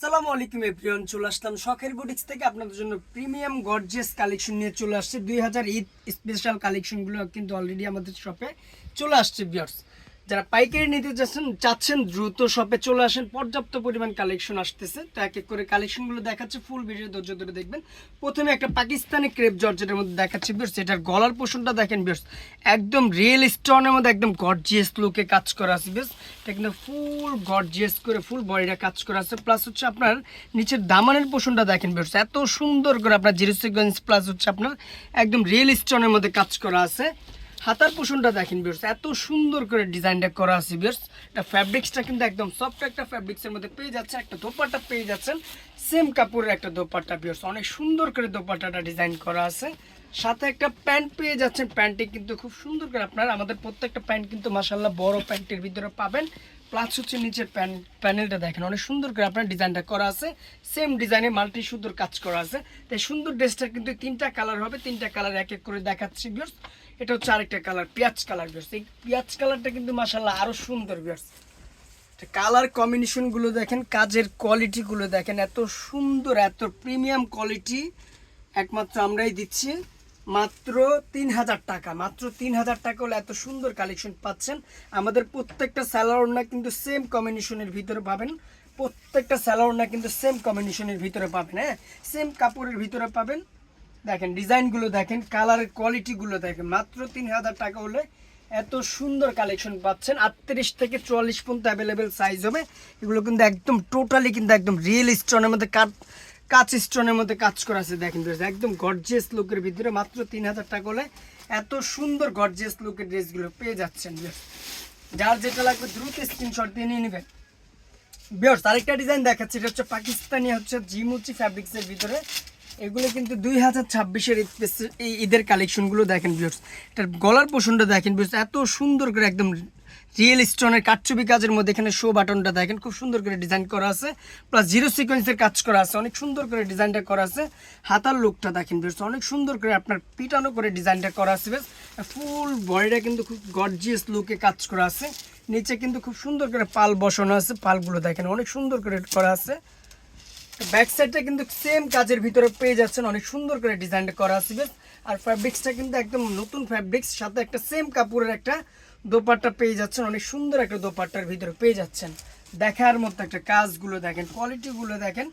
আসসালামু আলাইকুম এভরিওয়ান, চলে আসলাম শখের বুটিক্স থেকে আপনাদের জন্য প্রিমিয়াম গর্জিয়াস কালেকশন নিয়ে চলে আসছে। দুই হাজার ঈদ স্পেশাল কালেকশনগুলো কিন্তু অলরেডি আমাদের শপে চলে আসছে বিয়ার্স যারা পাইকারি নিতে যাচ্ছেন, চাচ্ছেন, দ্রুত শপে চলে আসেন, পর্যাপ্ত পরিমাণ কালেকশন আসতেছে। তো এক এক করে কালেকশনগুলো দেখাচ্ছে ফুল ভিডিও ধৈর্য ধরে দেখবেন। প্রথমে একটা পাকিস্তানি ক্রেপ জর্জেটের মধ্যে দেখাচ্ছে বিয়ার্স এটার গলার পোষণটা দেখেন বিয়ার্স একদম রিয়েল স্টোনের মধ্যে একদম গর্জিয়াস লুকে কাজ করা আছে বিয়ার্স এটা কিন্তু ফুল গর্জিয়াস করে ফুল বডিটা কাজ করা আছে। প্লাস হচ্ছে আপনার নিচের দামানের পোষণটা দেখেন বিয়ার্স এত সুন্দর করে আপনার জিরো সিকোয়েন্স প্লাস হচ্ছে আপনার একদম রিয়েল স্টোনের মধ্যে কাজ করা আছে। হাতার পোষণটা দেখেন বিয়ার্স এত সুন্দর করে ডিজাইনটা করা আছে বিয়ার্স এটা ফ্যাব্রিক্সটা কিন্তু একদম সফট একটা ফ্যাব্রিক্সের মধ্যে পেয়ে যাচ্ছে একটা দোপাট্টা পেয়ে যাচ্ছেন। সেম কাপড়ের একটা দোপাট্টা বিয়ার্স অনেক সুন্দর করে দোপাট্টাটা ডিজাইন করা আছে। সাথে একটা প্যান্ট পেয়ে যাচ্ছেন প্যান্টটি কিন্তু খুব সুন্দর করে আপনার আমাদের প্রত্যেকটা প্যান্ট কিন্তু মাসাল্লাহ বড় প্যান্টের ভিতরে পাবেন। প্লাস হচ্ছে নিচের প্যান প্যানেলটা দেখেন, অনেক সুন্দর করে আপনার ডিজাইনটা করা আছে। সেম ডিজাইনে মাল্টি সুন্দর কাজ করা আছে। তাই সুন্দর ড্রেসটা কিন্তু তিনটা কালার হবে, তিনটা কালার এক এক করে দেখাচ্ছি বিয়ার্স এটা হচ্ছে আরেকটা কালার পেঁয়াজ কালার বিয়ার্স এই পেঁয়াজ কালারটা কিন্তু মাসাল্লাহ আরও সুন্দর বিয়ার্স কালার কম্বিনেশনগুলো দেখেন, কাজের কোয়ালিটিগুলো দেখেন, এত সুন্দর, এত প্রিমিয়াম কোয়ালিটি একমাত্র আমরাই দিচ্ছি। মাত্র তিন হাজার টাকা, মাত্র তিন হাজার টাকা হলে এত সুন্দর কালেকশন পাচ্ছেন। আমাদের প্রত্যেকটা স্যালারনা কিন্তু সেম কম্বিনেশনের ভিতরে পাবেন। প্রত্যেকটা স্যালারনা কিন্তু সেম কম্বিনেশনের ভিতরে পাবেন হ্যাঁ? সেম কাপড়ের ভিতরে পাবেন। দেখেন, ডিজাইনগুলো দেখেন কালারের কোয়ালিটিগুলো দেখেন। মাত্র তিন হাজার টাকা হলে এত সুন্দর কালেকশন পাচ্ছেন। আটত্রিশ থেকে চুয়াল্লিশ পর্যন্ত অ্যাভেলেবেল সাইজ হবে। এগুলো কিন্তু একদম টোটালি কিন্তু একদম রিয়েল স্টোনের মধ্যে কাট কাচ স্টোনের মধ্যে কাজ করা আছে। দেখেন একদম গর্জিয়াস লুকের ভিতরে মাত্র তিন হাজার টাকা হলে এত সুন্দর গর্জিয়াস লুকের ড্রেসগুলো পেয়ে যাচ্ছেন। যার যেটা লাগবে দ্রুত স্ক্রিনশট দিয়ে নিয়ে নেবেন। বিয়ার্স আরেকটা ডিজাইন দেখাচ্ছি। এটা হচ্ছে পাকিস্তানি হচ্ছে জিমুচি ফ্যাব্রিক্সের ভিতরে। এগুলো কিন্তু দুই হাজার ছাব্বিশের ঈদের কালেকশনগুলো দেখেন বিয়ার্স এটার গলার পোষণটা দেখেন বিয়ার্স এত সুন্দর করে একদম রিয়েল স্টোনের কাটছবি কাজের মধ্যে এখানে শো বাটনটা দেখেন, খুব সুন্দর করে ডিজাইন করা আছে। প্লাস জিরো সিকোয়েন্সের কাজ করা আছে, অনেক সুন্দর করে ডিজাইনটা করা আছে। হাতার লুকটা দেখেন বেশ অনেক সুন্দর করে আপনার পিটানো করে ডিজাইনটা করা আছে বেশ ফুল বডিটা কিন্তু খুব গর্জিয়াস লুকে কাজ করা আছে। নিচে কিন্তু খুব সুন্দর করে পাল বসানো আছে, পালগুলো দেখেন অনেক সুন্দর করে করা আছে। ব্যাক সাইডটা কিন্তু সেম কাজের ভিতরে পেয়ে যাচ্ছেন। অনেক সুন্দর করে ডিজাইনটা করা আছে আর ফ্যাব্রিক্সটা কিন্তু একদম নতুন ফ্যাব্রিক্স সাথে একটা সেম কাপড়ের একটা দোপাট্টা পেয়ে যাচ্ছেন। অনেক সুন্দর একটা দোপাট্টার ভিতরে পেয়ে যাচ্ছেন। দেখার মতো একটা কাজগুলো দেখেন কোয়ালিটিগুলো দেখেন।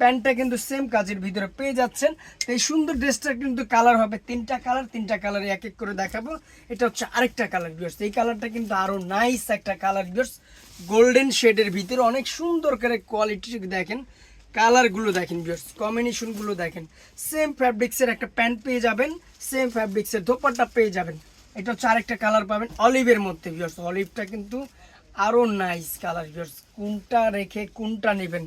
প্যান্টটা কিন্তু সেম কাজের ভিতরে পেয়ে যাচ্ছেন। এই সুন্দর ড্রেসটা কিন্তু কালার হবে তিনটা কালার তিনটা কালারে এক এক করে দেখাবো। এটা হচ্ছে আরেকটা কালার বিয়ার্স এই কালারটা কিন্তু আরও নাইস একটা কালার বিয়ার্স গোল্ডেন শেডের ভিতরে অনেক সুন্দর করে কোয়ালিটি দেখেন। কালারগুলো দেখেন বিয়ার্স কম্বিনেশনগুলো দেখেন। সেম ফ্যাব্রিক্সের একটা প্যান্ট পেয়ে যাবেন সেম ফ্যাব্রিক্সের দোপাট্টা পেয়ে যাবেন। এটা হচ্ছে আরেকটা কালার পাবেন অলিভের মধ্যে বিয়ার্স অলিভটা কিন্তু আরও নাইস কালার বিয়ার্স কোনটা রেখে কোনটা নেবেন?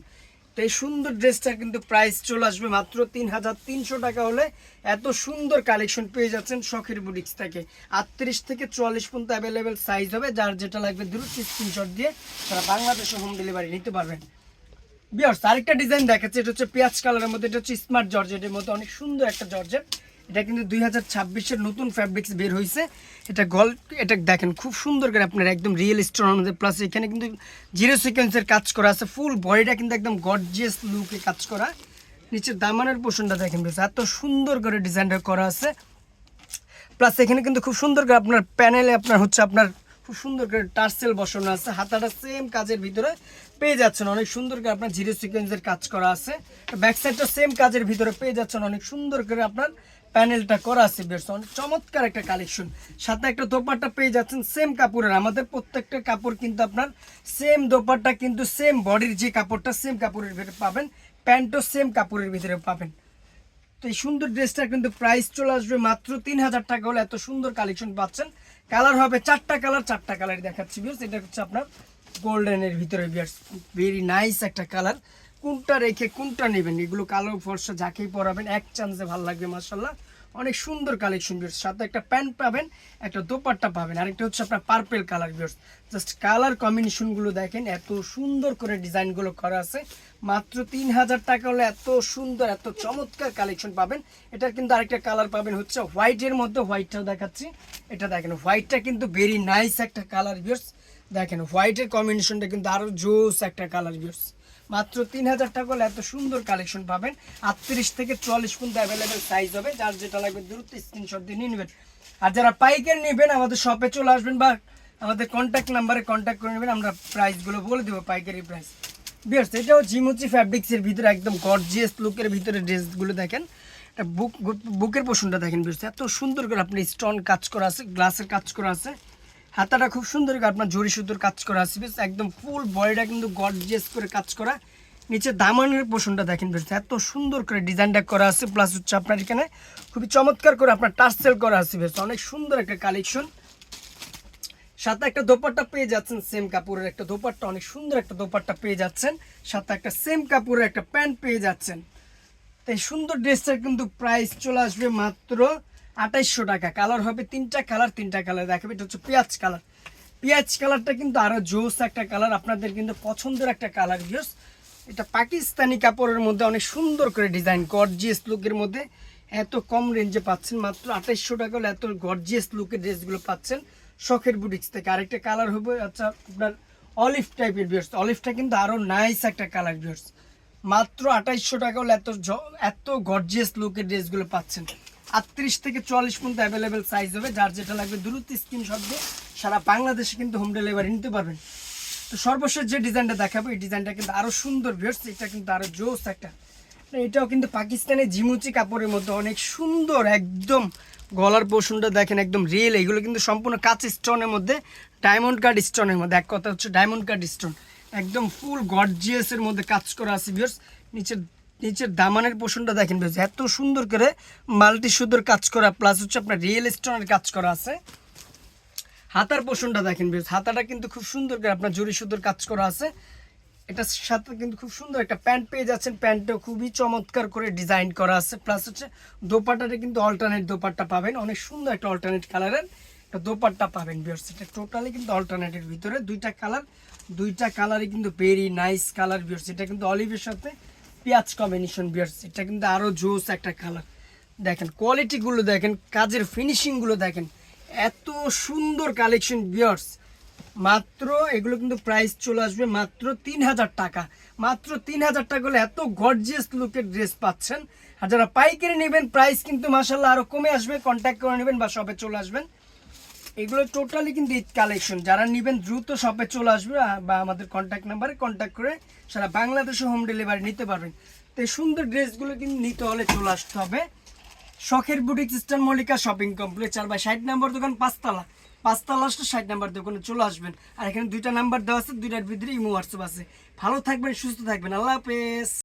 তো এই সুন্দর ড্রেসটা কিন্তু প্রাইস চলে আসবে মাত্র তিন হাজার তিনশো টাকা হলে। এত সুন্দর কালেকশন পেয়ে যাচ্ছেন শখের বুটিক্স থেকে। আটত্রিশ থেকে চুয়াল্লিশ পর্যন্ত অ্যাভেলেবেল সাইজ হবে। যার যেটা লাগবে দ্রুত স্ক্রিনশট দিয়ে তারা বাংলাদেশে হোম ডেলিভারি নিতে পারবেন। বিয়ার্স আরেকটা ডিজাইন দেখাচ্ছে, এটা হচ্ছে পেঁয়াজ কালারের মধ্যে, এটা হচ্ছে স্মার্ট জর্জেটের মধ্যে, অনেক সুন্দর একটা জর্জেট এটা কিন্তু দুই হাজার ছাব্বিশের নতুন ফ্যাব্রিক্স বের হয়েছে এটা গল, এটা দেখেন, খুব সুন্দর করে আপনার একদম রিয়েল স্টোনের প্লাস এখানে কিন্তু জিরো সিকোয়েন্সের কাজ করা আছে ফুল বডিটা কিন্তু একদম গর্জিয়াস লুকে কাজ করা। নিচের দামানের পোষণটা দেখেন এত সুন্দর করে ডিজাইনটা করা আছে। প্লাস এখানে কিন্তু খুব সুন্দর করে আপনার প্যানেলে আপনার হচ্ছে আপনার খুব সুন্দর করে টার্সেল বসানো আছে, হাতাটা সেম কাজের ভিতরে। পেয়ে যাচ্ছেন। অনেক সুন্দর করে আপনার জিরো সিকোয়েন্সের কাজ করা আছে। ব্যাক সাইডটা সেম কাজের ভিতরে পেয়ে যাচ্ছেন। অনেক সুন্দর করে আপনার প্যানেলটা করা আছে বেশ অনেক চমৎকার একটা কালেকশন। সাথে একটা দোপাট্টা পেয়ে যাচ্ছেন, সেম কাপড়ের। আমাদের প্রত্যেকটা কাপড় কিন্তু আপনার সেম দোপাট্টা, কিন্তু সেম বডির যে কাপড়টা, সেম কাপড়ের ভিতরে পাবেন। প্যান্টও সেম কাপড়ের ভিতরে পাবেন। তো এই সুন্দর ড্রেসটা কিন্তু প্রাইস চলে আসবে মাত্র তিন হাজার টাকা হলে। এত সুন্দর কালেকশন পাচ্ছেন। কালার হবে চারটা কালার চারটা কালার দেখাচ্ছি বিয়ার্স এটা হচ্ছে আপনার গোল্ডেনের ভিতরে ভেরি নাইস একটা কালার কোনটা রেখে কোনটা নেবেন? এগুলো কালো, ফর্সা, যাকেই পরাবেন, এক চান্সে ভালো লাগবে মাসাল্লাহ অনেক সুন্দর কালেকশন বিয়ার্স সাথে একটা প্যান্ট পাবেন, একটা দোপাট্টা পাবেন, আরেকটা হচ্ছে আপনার পার্পেল কালার বিয়ার্স জাস্ট কালার কম্বিনেশনগুলো দেখেন, এত সুন্দর করে ডিজাইনগুলো করা আছে। মাত্র তিন হাজার টাকা হলে এত সুন্দর, এত চমৎকার কালেকশন পাবেন। এটার কিন্তু আরেকটা কালার পাবেন হচ্ছে হোয়াইটের মধ্যে হোয়াইটটাও দেখাচ্ছি। এটা দেখেন হোয়াইটটা কিন্তু ভেরি নাইস একটা কালার বিয়ার্স দেখেন হোয়াইটের কম্বিনেশনটা কিন্তু আরও জোস একটা কালার বিয়ার্স মাত্র তিন হাজার টাকা হলে এত সুন্দর কালেকশন পাবেন। আটত্রিশ থেকে চল্লিশ পর্যন্ত অ্যাভেলেবেল সাইজ হবে। যার যেটা লাগবে দ্রুত স্ক্রিনশট দিয়ে নিয়ে নেবেন। আর যারা পাইকারি নেবেন, আমাদের শপে চলে আসবেন বা আমাদের কন্ট্যাক্ট নাম্বারে কন্ট্যাক্ট করে নেবেন, আমরা প্রাইসগুলো বলে দেবো পাইকারি প্রাইস বিয়ার্স এটাও জিমুচি ফ্যাব্রিক্সের ভিতরে একদম গর্জিয়াস লুকের ভিতরে ড্রেসগুলো দেখেন। এটা বুক বুকের পোষণটা দেখেন বিয়ার্স এত সুন্দর করে আপনি স্টোন কাজ করা আছে গ্লাসের কাজ করা আছে। হাতাটা খুব সুন্দর আপনার জড়ি সুতোর কাজ করা আছে একদম ফুল বডিটা কিন্তু গর্জিয়াস করে কাজ করা। নিচে দামানের পোষণটা দেখেন বেশ, এত সুন্দর করে ডিজাইনটা করা আছে প্লাস হচ্ছে আপনার এখানে খুবই চমৎকার করে আপনার টার্সেল করা আছে বেশ, অনেক সুন্দর একটা কালেকশন সাথে একটা দোপাট্টা পেয়ে যাচ্ছেন সেম কাপড়ের একটা দোপাট্টা, অনেক সুন্দর একটা দোপাট্টা পেয়ে যাচ্ছেন। সাথে একটা সেম কাপড়ের একটা প্যান্ট পেয়ে যাচ্ছেন। তাই সুন্দর ড্রেসটার কিন্তু প্রাইস চলে আসবে মাত্র আঠাইশশো টাকা। কালার হবে তিনটা কালার তিনটা কালার দেখাবে, এটা হচ্ছে পেঁয়াজ কালার পেঁয়াজ কালারটা কিন্তু আরও জোস একটা কালার আপনাদের কিন্তু পছন্দের একটা কালার ভিউস এটা পাকিস্তানি কাপড়ের মধ্যে অনেক সুন্দর করে ডিজাইন গর্জিয়াস লুকের মধ্যে। এত কম রেঞ্জে পাচ্ছেন, মাত্র আঠাইশশো টাকা হলে এত গর্জিয়াস লুকের ড্রেসগুলো পাচ্ছেন শখের বুটিক্স থেকে। আরেকটা কালার হবে আচ্ছা আপনার অলিভ টাইপের বিয়ার্স অলিভটা কিন্তু আরও নাইস একটা কালার বিয়ার্স মাত্র আঠাইশশো টাকা হলে এত এত গর্জিয়াস লুকের ড্রেসগুলো পাচ্ছেন। আটত্রিশ থেকে চুয়াল্লিশ পর্যন্ত অ্যাভেলেবেল সাইজ হবে, যার যেটা লাগবে দ্রুত স্ক্রিনশট দিয়ে সারা বাংলাদেশে কিন্তু হোম ডেলিভারি নিতে পারবেন। তো সর্বশেষ যে ডিজাইনটা দেখাবো, এই ডিজাইনটা কিন্তু আরও সুন্দর ভিউর্স এটা কিন্তু আরও জোস একটা। এটাও কিন্তু পাকিস্তানের জিমুচি কাপড়ের মধ্যে অনেক সুন্দর, একদম গলার পোষণটা দেখেন একদম রিয়েল এগুলো কিন্তু সম্পূর্ণ কাঁচ স্টোনের মধ্যে ডায়মন্ড কার্ড স্টোনের মধ্যে। এক কথা হচ্ছে ডায়মন্ড কার্ড স্টোন একদম ফুল গর্জিয়াসের মধ্যে কাজ করা আছে ভিউর্স নিচের নিচের দামানের পোষণটা দেখেন বেশ এত সুন্দর করে মাল্টি সুন্দর কাজ করা প্লাস হচ্ছে আপনার রিয়েল স্টোনের কাজ করা আছে। হাতার পোষণটা দেখেন বেশ হাতাটা কিন্তু খুব সুন্দর করে আপনার জরি সুন্দর কাজ করা আছে। এটার সাথে কিন্তু খুব সুন্দর একটা প্যান্ট পেয়ে যাচ্ছেন প্যান্টটা খুবই চমৎকার করে ডিজাইন করা আছে। প্লাস হচ্ছে দোপাট্টাটা কিন্তু অল্টারনেট দোপাট্টা পাবেন, অনেক সুন্দর একটা অল্টারনেট কালারের একটা দোপাট্টা পাবেন বিয়ার্স এটা টোটালি কিন্তু অল্টারনেটের ভিতরে দুইটা কালার দুইটা কালারই কিন্তু ভেরি নাইস কালার বিয়ার্স এটা কিন্তু অলিভের সাথে পেঁয়াজ কম্বিনেশন বিয়ার্স এটা কিন্তু আরও জোস একটা কালার দেখেন কোয়ালিটিগুলো দেখেন, কাজের ফিনিশিংগুলো দেখেন, এত সুন্দর কালেকশন বিয়ার্স মাত্র, এগুলো কিন্তু প্রাইস চলে আসবে মাত্র তিন হাজার টাকা। মাত্র তিন হাজার টাকা হলে এত গর্জিয়াস লুকের ড্রেস পাচ্ছেন। আর যারা পাইকারি নেবেন প্রাইস কিন্তু মাসাল্লাহ আরও কমে আসবে। কন্ট্যাক্ট করে নেবেন বা শপে চলে আসবেন। এগুলো টোটালি কিন্তু ঈদ কালেকশন যারা নেবেন, দ্রুত শপে চলে আসবে বা আমাদের কন্ট্যাক্ট নাম্বারে কন্ট্যাক্ট করে সারা বাংলাদেশে হোম ডেলিভারি নিতে পারবেন। তো এই সুন্দর ড্রেসগুলো কিন্তু নিতে হলে চলে আসতে হবে। শখের boutique eastern Mallika shopping complex আর বা ষাট নাম্বার দোকান, পাঁচতলা। পাঁচতলা আসলে ষাট নাম্বার দোকানে চলে আসবেন। আর এখানে দুইটা নাম্বার দেওয়া আছে, দুইটার ভিতরে ইমো হোয়াটসঅ্যাপ আছে। ভালো থাকবেন, সুস্থ থাকবেন। আল্লাহ হাফেজ।